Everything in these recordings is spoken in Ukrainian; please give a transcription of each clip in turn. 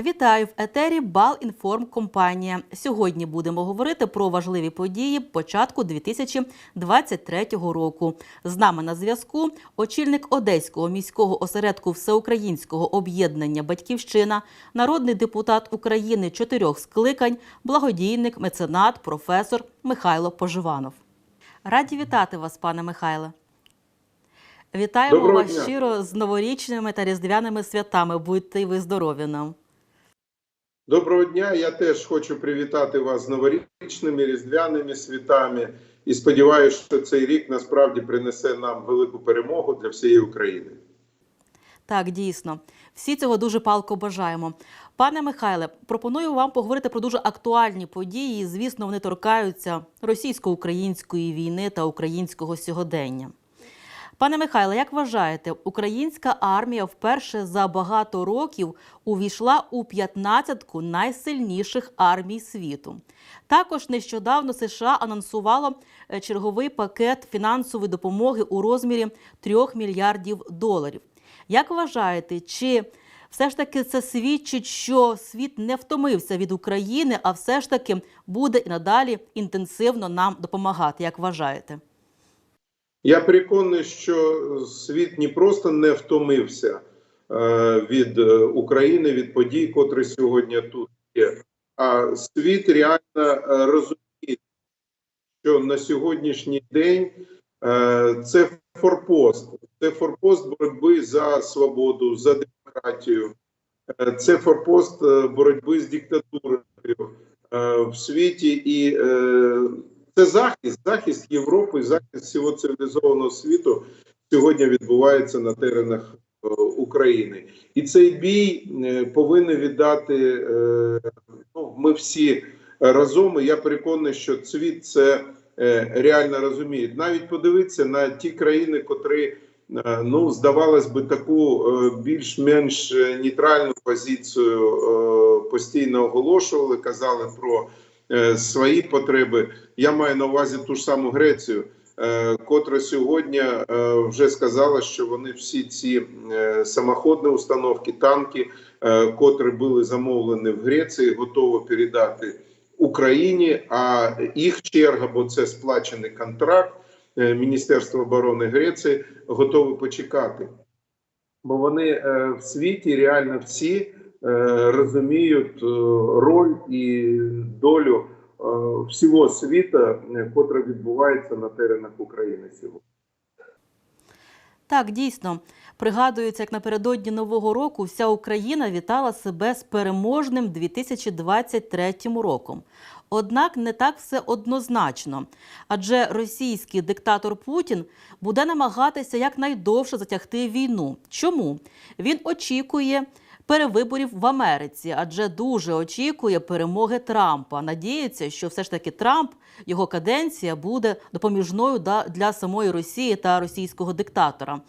Вітаю в етері Балінформкомпанія. Сьогодні будемо говорити про важливі події початку 2023 року. З нами на зв'язку очільник Одеського міського осередку Всеукраїнського об'єднання Батьківщина, народний депутат України чотирьох скликань, благодійник, меценат, професор Михайло Поживанов. Раді вітати вас, пане Михайле. Вітаємо Доброго вас дня. щиро з новорічними та різдвяними святами. Будьте ви здорові нам. Доброго дня. Я теж хочу привітати вас з новорічними різдвяними святами і сподіваюся, що цей рік насправді принесе нам велику перемогу для всієї України. Так, дійсно. Всі цього дуже палко бажаємо. Пане Михайле, пропоную вам поговорити про дуже актуальні події. Звісно, вони торкаються російсько-української війни та українського сьогодення. Пане Михайле, як вважаєте, українська армія вперше за багато років увійшла у 15-ку найсильніших армій світу. Також нещодавно США анонсувало е, черговий пакет фінансової допомоги у розмірі 3 мільярдів доларів. Як вважаєте, чи все ж таки це свідчить, що світ не втомився від України, а все ж таки буде і надалі інтенсивно нам допомагати? Як вважаєте? Я переконаний, що світ не просто не втомився е, від е, України, від подій, котрі сьогодні тут є, а світ реально е, розуміє, що на сьогоднішній день це форпост, це форпост боротьби за свободу, за демократію, це форпост боротьби з диктатурою в світі. І це захист, захист Європи, захист всього цивілізованого світу сьогодні відбувається на теренах е, України. І цей бій е, повинен віддати е, ну, ми всі разом. І я переконаний, що світ це реально розуміє. Навіть подивитися на ті країни, котрі. Ну, здавалось би, таку більш-менш нейтральну позицію постійно оголошували, казали про е, свої потреби. Я маю на увазі ту ж саму Грецію, е, котра сьогодні е, вже сказала, що вони всі ці самоходні установки, танки, котрі були замовлені в Греції, готові передати Україні. А їх черга, бо це сплачений контракт. е, Міністерства оборони Греції готові почекати, бо вони в світі реально всі розуміють е, роль і долю е, всього світу, е, котре відбувається на теренах України сьогодні. Так, дійсно. Пригадується, як напередодні Нового року вся Україна вітала себе з переможним 2023 роком. Однак не так все однозначно, адже російський диктатор Путін буде намагатися якнайдовше затягти війну. Чому? Він очікує перевиборів в Америці, адже дуже очікує перемоги Трампа. Надіється, що все ж таки Трамп, його каденція буде допоміжною для самої Росії та російського диктатора.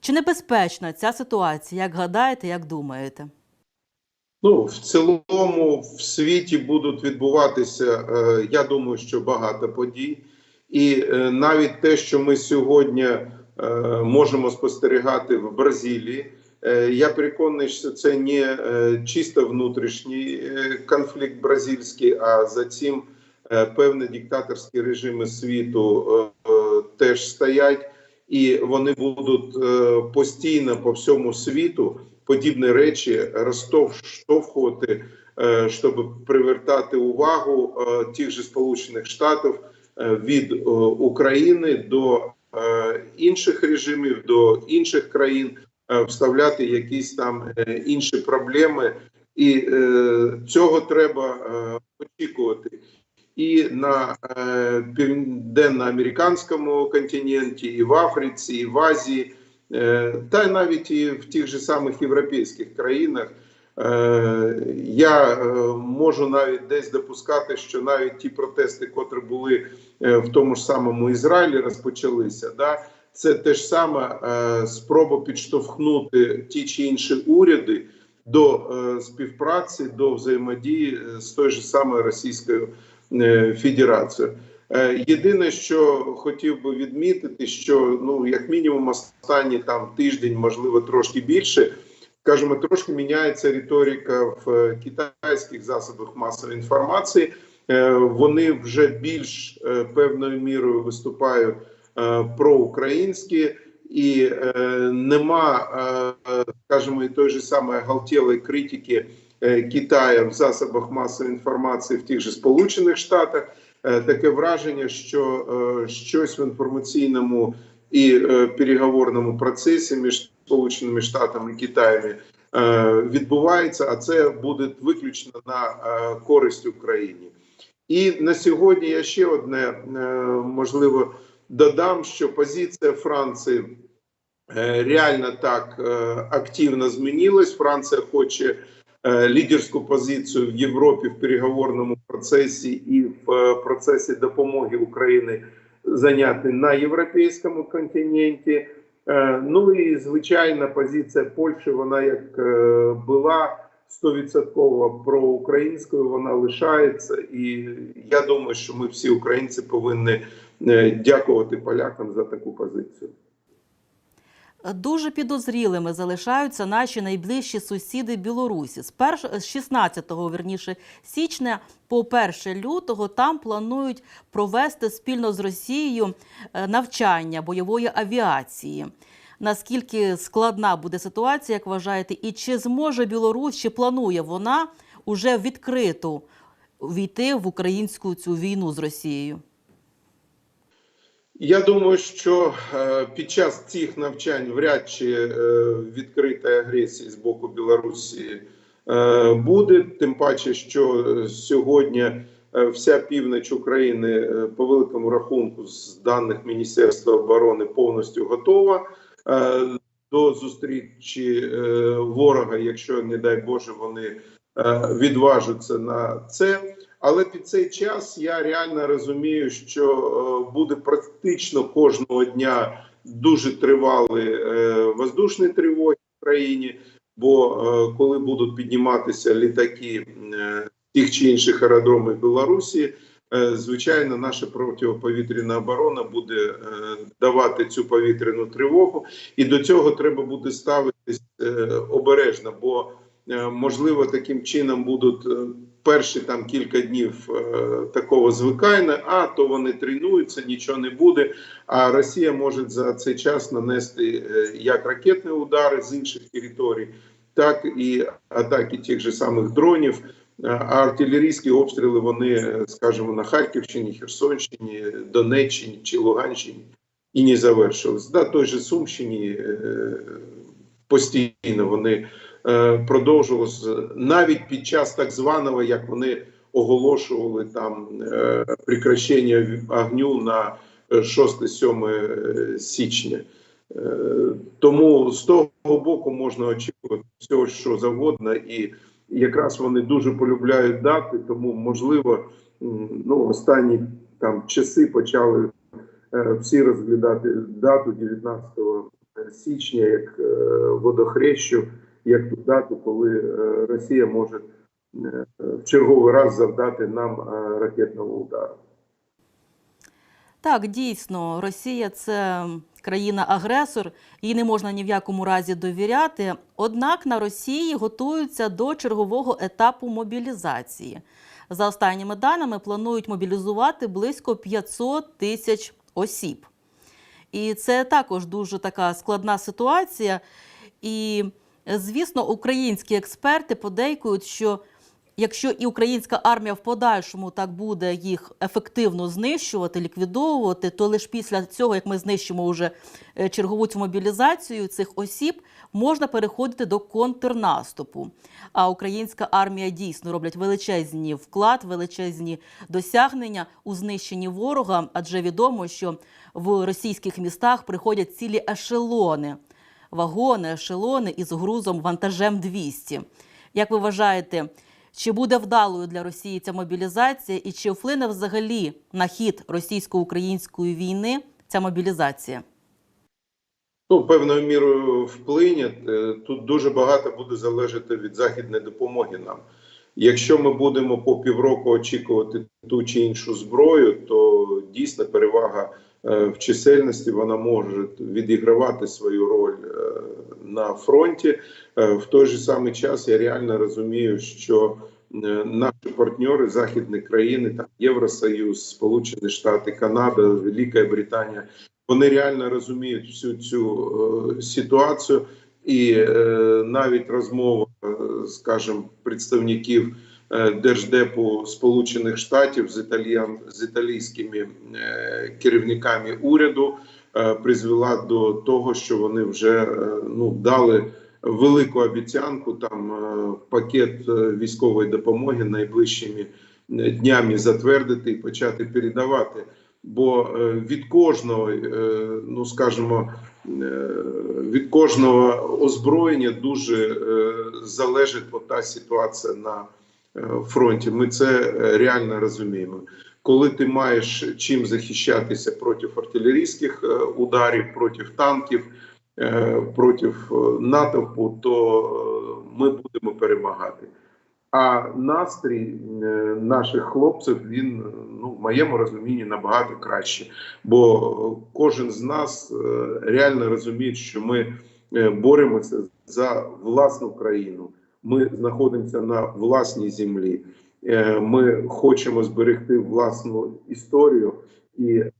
Чи небезпечна ця ситуація? Як гадаєте, як думаєте? Ну, в цілому в світі будуть відбуватися, е, я думаю, що багато подій, і е, навіть те, що ми сьогодні е, можемо спостерігати в Бразилії, я переконаний, що це не е, чисто внутрішній е, конфлікт бразильський, а за цим е, певні диктаторські режими світу е, е, теж стоять, і вони будуть е, постійно по всьому світу подібні речі розштовхувати, е, щоб привертати увагу е, тих же Сполучених Штатів е, від е, України до е, інших режимів, до інших країн, е, вставляти якісь там е, інші проблеми, і е, цього треба е, очікувати. І на е, південно-американському континенті, і в Африці, і в Азії, е, та й навіть і в тих же самих європейських країнах. Е, я е, можу навіть десь допускати, що навіть ті протести, котрі були е, в тому ж самому Ізраїлі, розпочалися. Да? Це те ж саме е, спроба підштовхнути ті чи інші уряди до е, співпраці, до взаємодії е, з той же самою Російською Федерацією. Єдине, що хотів би відмітити, що ну як мінімум останні там тиждень, можливо, трошки більше, скажімо, трошки міняється риторика в китайських засобах масової інформації. Вони вже більш певною мірою виступають проукраїнські, і е, нема, е, скажімо, і той же самої галтєлої критики е, Китаю в засобах масової інформації в тих же Сполучених Штатах. Е, Таке враження, що е, щось в інформаційному і е, переговорному процесі між Сполученими Штатами і Китаєм е, відбувається, а це буде виключно на е, користь Україні. І на сьогодні я ще одне е, можливо додам, що позиція Франції е, реально так е, активно змінилась. Франція хоче е, лідерську позицію в Європі в переговорному процесі і в процесі допомоги Україні зайняти на європейському континенті. Ну і звичайна позиція Польщі, вона як була 100% проукраїнською, вона лишається. І я думаю, що ми всі українці повинні дякувати полякам за таку позицію. Дуже підозрілими залишаються наші найближчі сусіди Білорусі. З 16 верніше, січня по 1 лютого там планують провести спільно з Росією е, навчання бойової авіації. Наскільки складна буде ситуація, як вважаєте, і чи зможе Білорусь, чи планує вона уже відкрито війти в українську цю війну з Росією? Я думаю, що е, під час цих навчань вряд чи е, відкритої агресії з боку Білорусі е, буде. Тим паче, що сьогодні вся північ України по великому рахунку з даних Міністерства оборони повністю готова до зустрічі ворога, якщо не дай Боже, вони відважаться на це. Але під цей час я реально розумію, що е, буде практично кожного дня дуже тривалі е, воздушні тривоги в країні. Бо е, коли будуть підніматися літаки тих чи інших аеродромів Білорусі, звичайно, наша протиповітряна оборона буде давати цю повітряну тривогу, і до цього треба буде ставитись обережно, бо можливо таким чином будуть. Е, перші там кілька днів е, такого звикання, а то вони тренуються, нічого не буде. А Росія може за цей час нанести е, як ракетні удари з інших територій, так і атаки тих же самих дронів. Е, А артилерійські обстріли вони, е, скажімо, на Харківщині, Херсонщині, Донеччині чи Луганщині і не завершились. Да, той же Сумщині е, постійно вони е, продовжувалось навіть під час так званого, як вони оголошували там е, прекращення огню на 6-7 січня. Е, Тому з того боку можна очікувати всього, що завгодно, і якраз вони дуже полюбляють дати, тому можливо, ну останні там часи почали е, всі розглядати дату 19 січня як е, водохрещу, як ту дату, коли е, Росія може е, в черговий раз завдати нам е, ракетного удару. Так, дійсно, Росія це країна-агресор, їй не можна ні в якому разі довіряти. Однак на Росії готуються до чергового етапу мобілізації. За останніми даними планують мобілізувати близько 500 тисяч осіб. І це також дуже така складна ситуація. І, звісно, українські експерти подейкують, що якщо і українська армія в подальшому так буде їх ефективно знищувати, ліквідовувати, то лише після цього, як ми знищимо вже е, чергову цю мобілізацію цих осіб, можна переходити до контрнаступу. А українська армія дійсно роблять величезні вклад, величезні досягнення у знищенні ворога, адже відомо, що в російських містах приходять цілі ешелони, вагони, ешелони із грузом вантажем 200. Як ви вважаєте, чи буде вдалою для Росії ця мобілізація, і чи вплине взагалі на хід російсько-української війни ця мобілізація? Ну, певною мірою вплине. Е, Тут дуже багато буде залежати від західної допомоги нам. Якщо ми будемо по півроку очікувати ту чи іншу зброю, то дійсно перевага в чисельності вона може відігравати свою роль е, на фронті. Е, В той же самий час я реально розумію, що е, наші партнери, західні країни, там Євросоюз, Сполучені Штати, Канада, Велика Британія, вони реально розуміють всю цю е, ситуацію, і е, навіть розмова, е, скажімо, представників е, держдепу Сполучених Штатів з італіян з італійськими е, керівниками уряду е, призвела до того, що вони вже е, ну дали велику обіцянку там е, пакет е, військової допомоги найближчими е, днями затвердити і почати передавати. Бо е, від кожного, е, ну скажімо, е, від кожного озброєння дуже е, залежить от та ситуація на е, фронті. Ми це е, реально розуміємо. Коли ти маєш чим захищатися проти артилерійських е, ударів, проти танків, е, проти е, натовпу, то е, ми будемо перемагати. А настрій е, наших хлопців він е, ну в моєму розумінні набагато краще, бо кожен з нас е, реально розуміє, що ми е, боремося за власну країну. Ми знаходимося на власній землі. Е, Ми хочемо зберегти власну історію і е,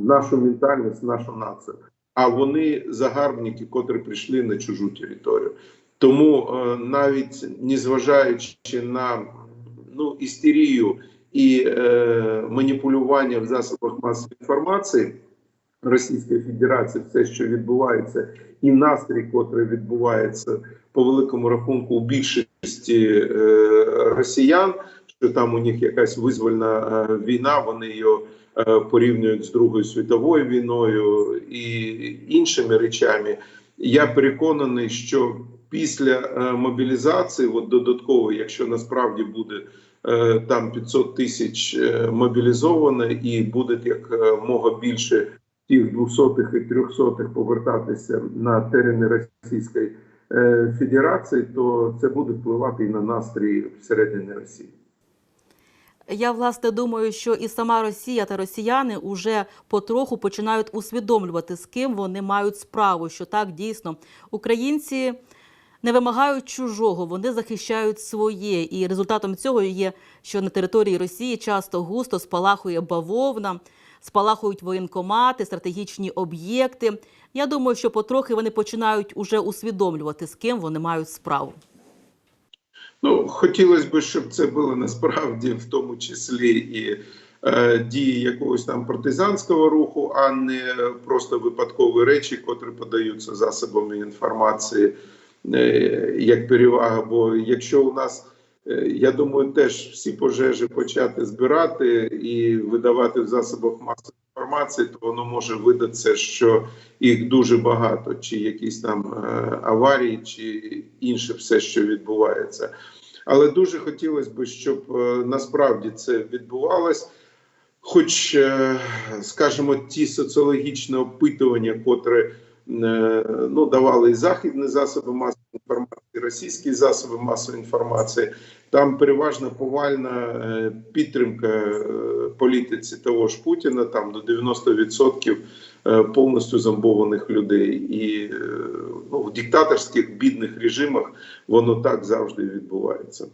нашу ментальність, нашу націю. А вони загарбники, котрі прийшли на чужу територію. Тому е, навіть незважаючи на ну, істерію і е, маніпулювання в засобах масової інформації Російської Федерації, все, що відбувається, і настрій, котрий відбувається по великому рахунку у більшості е, росіян, що там у них якась визвольна е, війна, вони її е, порівнюють з Другою світовою війною і іншими речами. Я переконаний, що після мобілізації, от додатково, якщо насправді буде там 500 тисяч мобілізовано і буде як мога більше тих 200 і 300 повертатися на терени Російської е, Федерації, то це буде впливати і на настрій всередині Росії. Я власне думаю, що і сама Росія та росіяни уже потроху починають усвідомлювати, з ким вони мають справу. Що так дійсно українці не вимагають чужого, вони захищають своє. І результатом цього є, що на території Росії часто густо спалахує бавовна, спалахують воєнкомати, стратегічні об'єкти. Я думаю, що потрохи вони починають уже усвідомлювати, з ким вони мають справу. Ну, хотілося б, щоб це було насправді в тому числі і е, дії якогось там партизанського руху, а не просто випадкові речі, котрі подаються засобами інформації е, як перевага. Бо якщо у нас, я думаю, теж всі пожежі почати збирати і видавати в засобах масової інформації, то воно може видатися, що їх дуже багато, чи якісь там е, аварії, чи інше все, що відбувається. Але дуже хотілося б, щоб е, насправді це відбувалось. Хоч, е, скажімо, ті соціологічні опитування, котрі е, ну, давали і західні засоби масової інформації, російські засоби масової інформації, там переважно повальна е, підтримка е, політиці того ж Путіна, там до 90% е, повністю зомбованих людей. І ну, в диктаторських бідних режимах воно так завжди відбувається.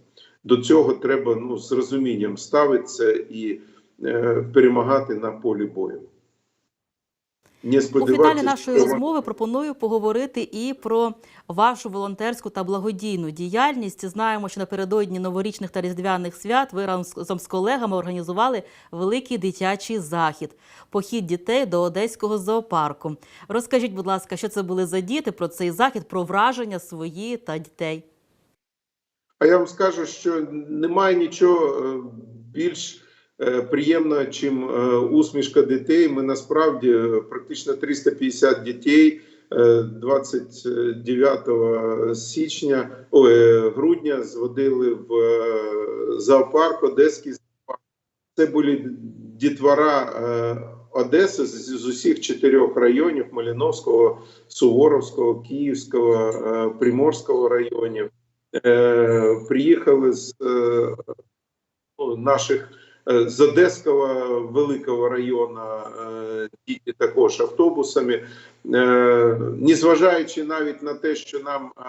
До цього треба ну, з розумінням ставитися і е, перемагати на полі бою. Не У фіналі нашої розмови пропоную поговорити і про вашу волонтерську та благодійну діяльність. Знаємо, що напередодні новорічних та різдвяних свят ви разом з колегами організували великий дитячий захід похід дітей до одеського зоопарку. Розкажіть, будь ласка, що це були за діти про цей захід, про враження свої та дітей. А я вам скажу, що немає нічого е, більш е, приємного, чим е, усмішка дітей. Ми насправді е, практично 350 дітей е, 29 січня, ой, грудня зводили в зоопарк, Одеський зоопарк. Це були дітвора Одеси з, усіх чотирьох районів: Маліновського, Суворовського, Київського, Приморського районів. Приїхали з ну, наших З Одеського великого району е, діти також автобусами. Е, Незважаючи навіть на те, що нам е,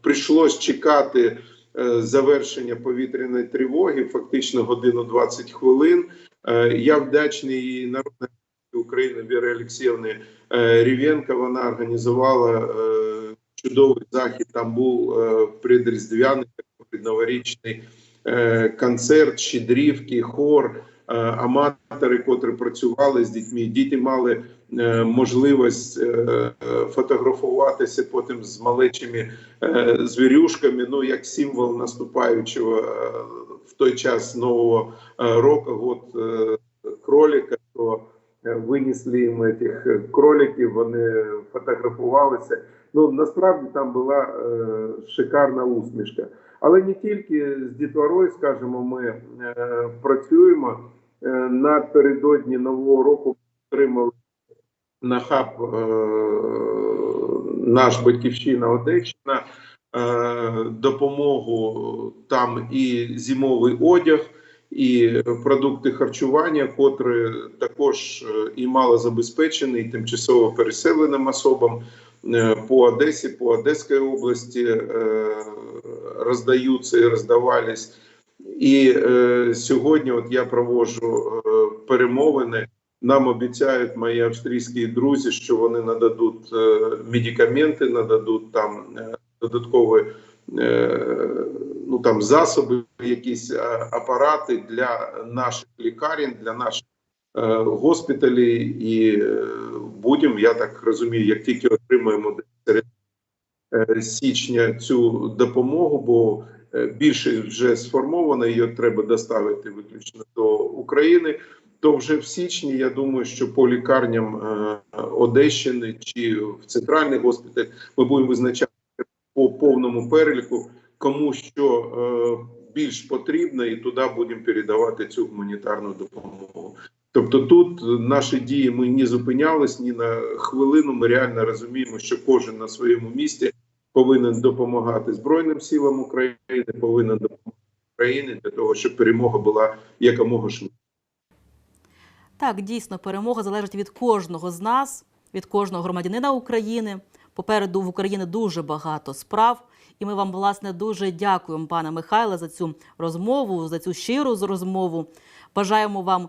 прийшлось чекати е, завершення повітряної тривоги, фактично годину 20 хвилин. Е, Я вдячний народній України Віри Олексіївни е, Рівенко. Вона організувала е, чудовий захід. Там був е, предріздвяний предноворічний е, концерт, щедрівки, хор, е, аматори, котрі працювали з дітьми. Діти мали е, можливість е, е, фотографуватися потім з малечими е, звірюшками. Ну як символ наступаючого е, в той час нового е, року. От е, кролика, то е, винесли їм цих е, кроликів, вони фотографувалися. Ну насправді там була е, шикарна усмішка. Але не тільки з дітворою, скажімо, ми е, працюємо е, напередодні нового року. Отримали на хаб е, наш батьківщина Одещина допомогу там і зимовий одяг, і продукти харчування, котрі також і малозабезпечені, і тимчасово переселеним особам по Одесі, по Одеській області роздаються і роздавались. І е, сьогодні, от я проводжу е, перемовини. Нам обіцяють мої австрійські друзі, що вони нададуть е, медикаменти, нададуть там е, додаткові е, ну там засоби, якісь е, апарати для наших лікарень, для наших е, госпіталей. І е, будемо, я так розумію, як тільки отримаємо серед січня цю допомогу, бо е, більше вже сформовано, її треба доставити виключно до України. То вже в січні я думаю, що по лікарням е, Одещини чи в центральний госпіталь ми будемо визначати по повному переліку, кому що е, більш потрібно, і туди будемо передавати цю гуманітарну допомогу. Тобто, тут наші дії ми не зупинялись ні на хвилину. Ми реально розуміємо, що кожен на своєму місці повинен допомагати Збройним силам України, повинен допомагати Україні для того, щоб перемога була якомога швидше. Так, дійсно, перемога залежить від кожного з нас, від кожного громадянина України. Попереду в Україні дуже багато справ, і ми вам, власне, дуже дякуємо, пане Михайле, за цю розмову, за цю щиру розмову. Бажаємо вам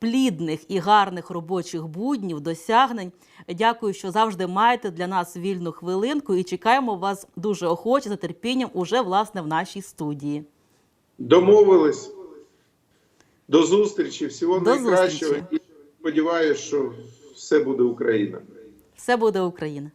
плідних і гарних робочих буднів, досягнень. Дякую, що завжди маєте для нас вільну хвилинку і чекаємо вас дуже охоче, з нетерпінням уже власне в нашій студії. Домовились. До зустрічі, всього До найкращого. зустрічі. І сподіваюся, що все буде Україна. Все буде Україна.